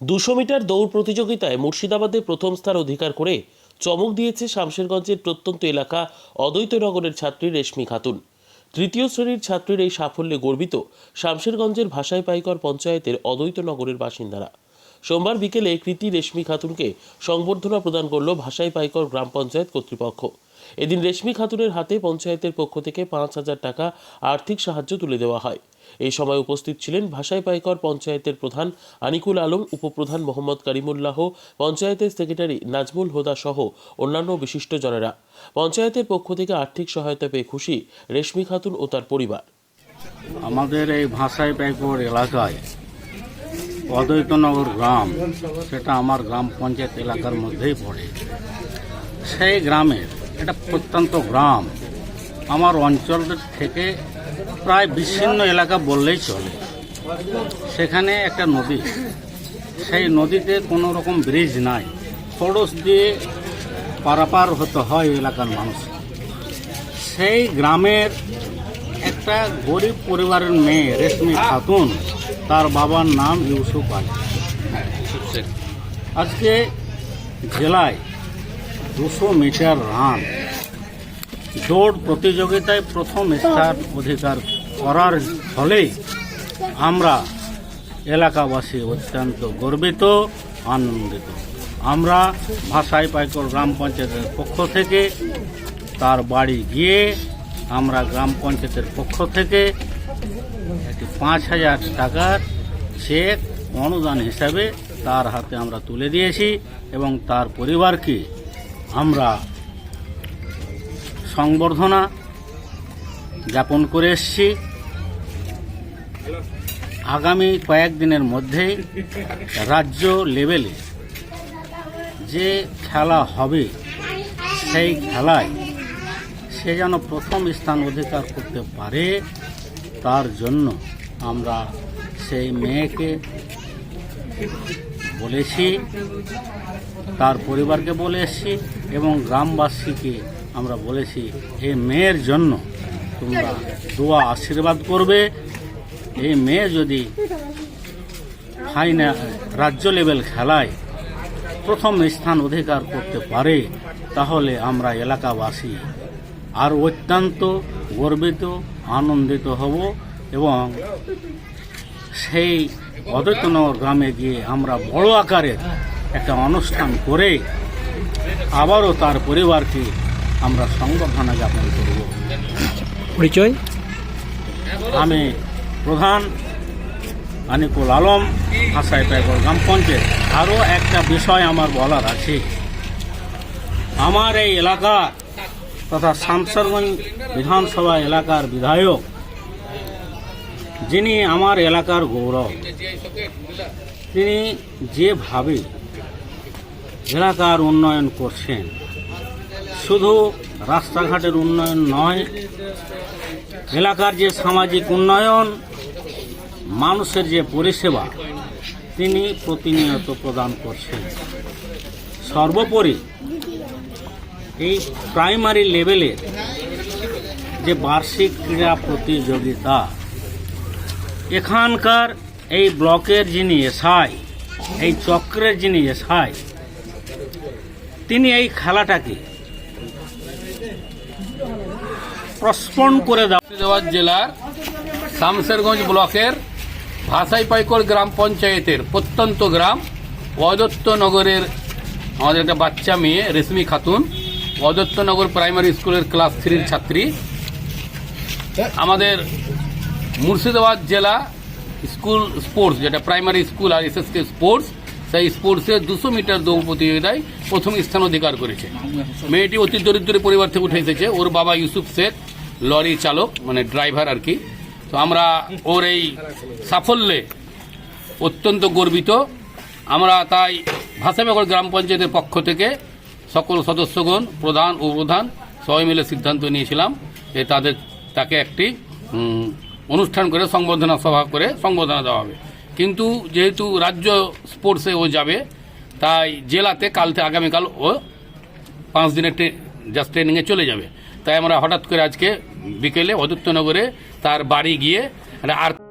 দুশো মিটার দৌড় প্রতিযোগিতায় মুর্শিদাবাদে প্রথম স্থান অধিকার করে চমক দিয়েছে শামশেরগঞ্জের প্রত্যন্ত এলাকা অদ্বৈতনগরের ছাত্রী রেশমি খাতুন। তৃতীয় শ্রেণির ছাত্রীর এই সাফল্যে গর্বিত শামশেরগঞ্জের ভাষাই পাইকর পঞ্চায়েতের অদ্বৈতনগরের বাসিন্দারা। সোমবার বিকেলে কৃতি রেশমি খাতুনকে সংবর্ধনা প্রদান করল ভাষাই পাইকর গ্রাম পঞ্চায়েত কর্তৃপক্ষ। এদিন রেশমি খাতুনের হাতে পঞ্চায়েতের পক্ষ থেকে পাঁচ হাজার টাকা আর্থিক সাহায্য তুলে দেওয়া হয়। এই সময় উপস্থিত ছিলেন ভাষাই পাইকর পঞ্চায়েতের প্রধান আনিকুল আলম, উপপ্রধান মোহাম্মদ করিমুল্লাহ, পঞ্চায়েতের সেক্রেটারি নাজমুল হোদা সহ অন্যান্য বিশিষ্টজনেরা। পঞ্চায়েতের পক্ষ থেকে আর্থিক সহায়তা পেয়ে খুশি রেশমি খাতুন ও তার পরিবার। আমাদের এই ভাষায় পাইকর এলাকায় অদ্বৈতনগর গ্রাম, সেটা আমার গ্রাম পঞ্চায়েত এলাকার মধ্যেই পড়ে। সেই গ্রামের এটা প্রত্যন্ত গ্রাম, আমার অঞ্চল থেকে প্রায় বিচ্ছিন্ন এলাকা বললেই চলে। সেখানে একটা নদী, সেই নদীতে কোনো রকম ব্রিজ নাই। খরচ দিয়ে পারাপার হতে হয় এলাকার মানুষ। সেই গ্রামের একটা গরিব পরিবারের মেয়ে রেশমি খাতুন তার বাবার নাম ইউসুফ আলী। আজকে জেলায় দুশো মিটার রান, দৌড় প্রতিযোগিতায় প্রথম স্থান অধিকার করার ফলে আমরা এলাকাবাসী অত্যন্ত গর্বিত, আনন্দিত। আমরা ভাষাই পাইকর গ্রাম পঞ্চায়েতের পক্ষ থেকে তার বাড়ি গিয়ে আমরা গ্রাম পঞ্চায়েতের পক্ষ থেকে একটি পাঁচ হাজার টাকার চেক অনুদান হিসাবে তার হাতে আমরা তুলে দিয়েছি এবং তার পরিবারকে আমরা সংবর্ধনা জ্ঞাপন করে এসছি। আগামী কয়েকদিনের মধ্যেই রাজ্য লেভেলে যে খেলা হবে, সেই খেলায় সে যেন প্রথম স্থান অধিকার করতে পারে তার জন্য আমরা সেই মেয়েকে বলেছি তার পরিবারকে বলে এসেছি এবং গ্রামবাসীকে আমরা বলেছি এই মেয়ের জন্য তোমরা দোয়া আশীর্বাদ করবে। এই মেয়ে যদি ফাইনাল রাজ্য লেভেল খেলায় প্রথম স্থান অধিকার করতে পারে, তাহলে আমরা এলাকাবাসী আর অত্যন্ত গর্বিত আনন্দিত হব এবং সেই অদ্বৈতনগর গ্রামে গিয়ে আমরা বড় আকারের একটা অনুষ্ঠান করে আবারও তার পরিবারকে আমরা সংবর্ধনা জ্ঞাপন করব। পরিচয়? আমি প্রধান আনিকুল আলম ভাষায় পেগর গ্রাম পঞ্চায়েত। আরও একটা বিষয় আমার বলার আছে। আমার এই এলাকা তথা শামসরগঞ্জ বিধানসভা এলাকার বিধায়ক, যিনি আমার এলাকার গৌরব। তিনি যেভাবে এলাকার উন্নয়ন করছেন, শুধু রাস্তাঘাটের উন্নয়ন নয়, এলাকার যে সামাজিক উন্নয়ন, মানুষের যে পরিষেবা, তিনি প্রতিনিয়ত প্রদান করছেন। সর্বোপরি এই প্রাইমারি লেভেলের যে বার্ষিক ক্রীড়া প্রতিযোগিতা, এখানকার এই ব্লকের যিনি এসআই, এই চক্রের যিনি এসআই, তিনি এই খেলাটাকে প্রস্পন করে দেওয়া জেলার শামশেরগঞ্জ ব্লকের ভাষাই পাইকর গ্রাম পঞ্চায়েতের প্রত্যন্ত গ্রাম অদত্তনগরের আমাদের একটা বাচ্চা মেয়ে রেশমি খাতুন। অদত্তনগর প্রাইমারি স্কুলের ক্লাস থ্রির ছাত্রী। আমাদের মুর্শিদাবাদ জেলা স্কুল স্পোর্টস, যেটা প্রাইমারি স্কুল আর এসএসকে স্পোর্টস, সেই স্পোর্টসে দুশো মিটার দৌড় প্রতিযোগিতায় প্রথম স্থান অধিকার করেছে। মেয়েটি অতি দরিদ্র পরিবার থেকে উঠে এসেছে। ওর বাবা ইউসুফ শেখ, লরি চালক মানে ড্রাইভার আর কি। তো আমরা ওর এই সাফল্যে অত্যন্ত গর্বিত। আমরা তাই ভাষাবেগর গ্রাম পঞ্চায়েতের পক্ষ থেকে সকল সদস্যগণ প্রধান ও প্রধান সবাই মিলে সিদ্ধান্ত নিয়েছিলাম যে তাদের, তাকে একটি অনুষ্ঠান করে সংবর্ধনা সভা করে সংবর্ধনা দেওয়া হবে। কিন্তু যেহেতু রাজ্য স্পোর্টসে ও যাবে, তাই জেলাতে কাল থেকে আগামীকাল ও পাঁচ দিনের জাস্ট ট্রেনিংয়ে চলে যাবে। তাই আমরা হঠাৎ করে আজকে বিকেলে অদত্তনগরে তার বাড়ি গিয়ে আর